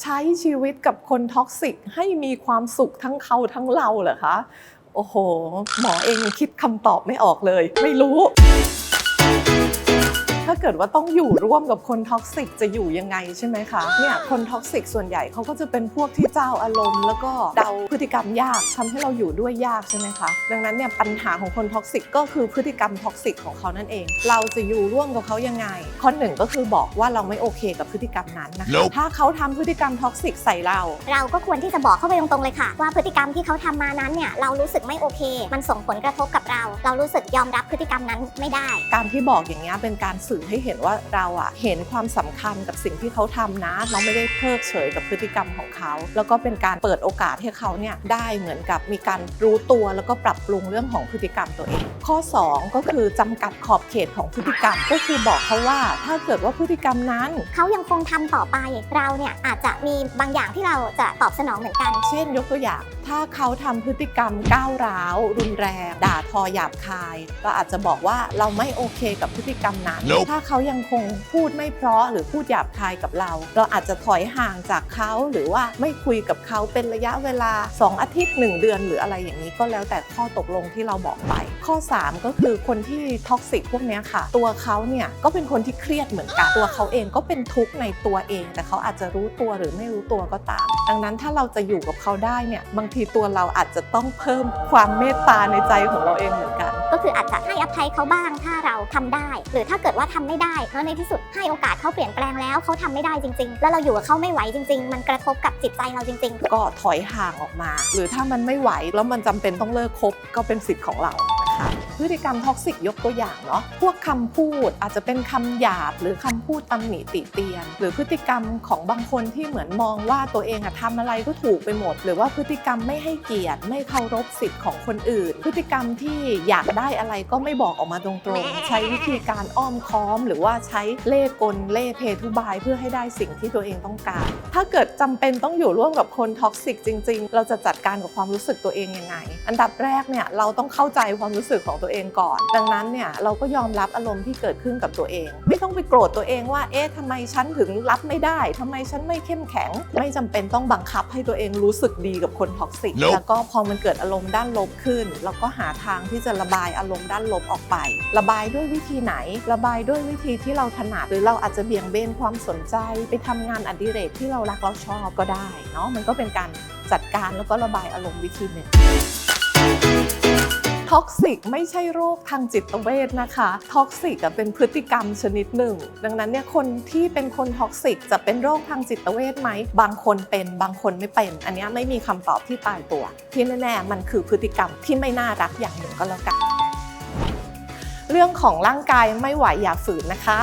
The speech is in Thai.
ใช้ชีวิตกับคนท็อกซิกให้มีความสุขทั้งเขาทั้งเราเหรอคะ โอ้โห หมอเองคิดคำตอบไม่ออกเลย ไม่รู้าเกิดว่าต้องอยู่ร่วมกับคนท็อกซิกจะอยู่ยังไงใช่ไหมคะเนี่ยคนท็อกซิกส่วนใหญ่เขาก็จะเป็นพวกที่เจ้าอารมณ์ แล้วก็เดาพฤติกรรมยากทำให้เราอยู่ด้วยยากใช่ไหมคะดังนั้นเนี่ยปัญหาของคนท็อกซิกก็คือพฤติกรรมท็อกซิกของเขานั่นเอง เราจะอยู่ร่วมกับเขายังไง ข้อหนึ่งก็คือบอกว่าเราไม่โอเคกับพฤติกรรมนั้นนะคะ Nope ถ้าเขาทำพฤติกรรมท็อกซิกใส่เรา เราก็ควรที่จะบอกเข้าไปตรงๆเลยค่ะ ว่าพฤติกรรมที่เขาทำมานั้นเนี่ยเรารู้สึกไม่โอเค มันส่งผลกระทบกับเรา เรารู้สึกยอมรับพฤติกรรมนั้นไม่ได้ การที่บอกอย่างเงี้ยเป็นการสื่อให้เห็นว่าเราอะเห็นความสำคัญกับสิ่งที่เขาทำนะ เราไม่ได้เพิกเฉยกับพฤติกรรมของเขา แล้วก็เป็นการเปิดโอกาสให้เขาเนี่ยได้เหมือนกับมีการรู้ตัวแล้วก็ปรับปรุงเรื่องของพฤติกรรมตัวเอง ข้อ 2 ก็คือจำกัดขอบเขตของพฤติกรรม ก็คือบอกเขาว่าถ้าเกิดว่าพฤติกรรมนั้น เขายังคงทำต่อไปเราเนี่ยอาจจะมีบางอย่างที่เราจะตอบสนองเหมือนกัน เช่น ยกตัวอย่าง ถ้าเขาทำพฤติกรรมก้าวร้าว รุนแรง ด่าทอหยาบคายเราอาจจะบอกว่าเราไม่โอเคกับพฤติกรรมนั้น Nope ถ้าเขายังคงพูดไม่เพราะหรือพูดหยาบคายกับเรา เราอาจจะถอยห่างจากเขาหรือว่าไม่คุยกับเขาเป็นระยะเวลา 2 อาทิตย์ 1 เดือน หรืออะไรอย่างนี้ก็แล้วแต่ข้อตกลงที่เราบอกไป ข้อ 3 ก็คือคนที่ท็อกซิกพวกนี้ค่ะ ตัวเขาเนี่ยก็เป็นคนที่เครียดเหมือนกันตัวเขาเองก็เป็นทุกข์ในตัวเอง แต่เขาอาจจะรู้ตัวหรือไม่รู้ตัวก็ตาม ดังนั้นถ้าเราจะอยู่กับเขาได้เนี่ยบางทีตัวเราอาจจะต้องเพิ่มความเมตตาในใจของเราเองเหมือนกัน ก็คืออาจจะให้อภัยเขาบ้างถ้าเราทำได้ หรือถ้าเกิดว่าทำไม่ได้แล้วในที่สุดให้โอกาสเขาเปลี่ยนแปลงแล้วเขาทำไม่ได้จริง ๆ แล้วเราอยู่กับเขาไม่ไหวจริง ๆ มันกระทบกับจิตใจเราจริง ๆ ก็ถอยห่างออกมา หรือถ้ามันไม่ไหวแล้วมันจำเป็นต้องเลิกคบก็เป็นสิทธิ์ของเรา คะพฤติกรรมท็อกซิกยกตัวอย่างเนาะพวกคำพูดอาจจะเป็นคำหยาบหรือคำพูดตำหนิติเตียน หรือพฤติกรรมของบางคนที่เหมือนมองว่าตัวเองอะทำอะไรก็ถูกไปหมด หรือว่าพฤติกรรมไม่ให้เกียรติไม่เคารพสิทธิ์ของคนอื่น พฤติกรรมที่อยากได้อะไรก็ไม่บอกออกมาตรงๆ ใช้วิธีการอ้อมค้อม หรือว่าใช้เล่ห์กลเล่ห์เพทุบายเพื่อให้ได้สิ่งที่ตัวเองต้องการ ถ้าเกิดจำเป็นต้องอยู่ร่วมกับคนท็อกซิกจริง ๆ เราจะจัดการกับความรู้สึกตัวเองยังไง อันดับแรกเนี่ยเราต้องเข้าใจความรู้สึกของตัวเองก่อน ดังนั้นเนี่ยเราก็ยอมรับอารมณ์ที่เกิดขึ้นกับตัวเอง ไม่ต้องไปโกรธตัวเองว่า เอ๊ะทำไมฉันถึงรับไม่ได้ทำไมฉันไม่เข้มแข็ง ไม่จำเป็นต้องบังคับให้ตัวเองรู้สึกดีกับคนท็อกซิก Nope แล้วก็พอมันเกิดอารมณ์ด้านลบขึ้น เราก็หาทางที่จะระบายอารมณ์ด้านลบออกไป ระบายด้วยวิธีไหน ระบายด้วยวิธีที่เราถนัดหรือเราอาจจะเบี่ยงเบนความสนใจ ไปทำงานอดิเรกที่เรารักเราชอบก็ได้เนาะมันก็เป็นการจัดการแล้วก็ระบายอารมณ์วิธีหนึ่ง ท็อกซิกไม่ใช่โรคทางจิตเวชนะคะท็อกซิกเป็นพฤติกรรมชนิดหนึ่ง ดังนั้นเนี่ยคนที่เป็นคนท็อกซิกจะเป็นโรคทางจิตเวชไหม บางคนเป็นบางคนไม่เป็น อันนี้ไม่มีคำตอบที่ตายตัว ที่แน่ๆมันคือพฤติกรรมที่ไม่น่ารักอย่างหนึ่งก็แล้วกัน เรื่องของร่างกายไม่ไหวอย่าฝืนนะคะ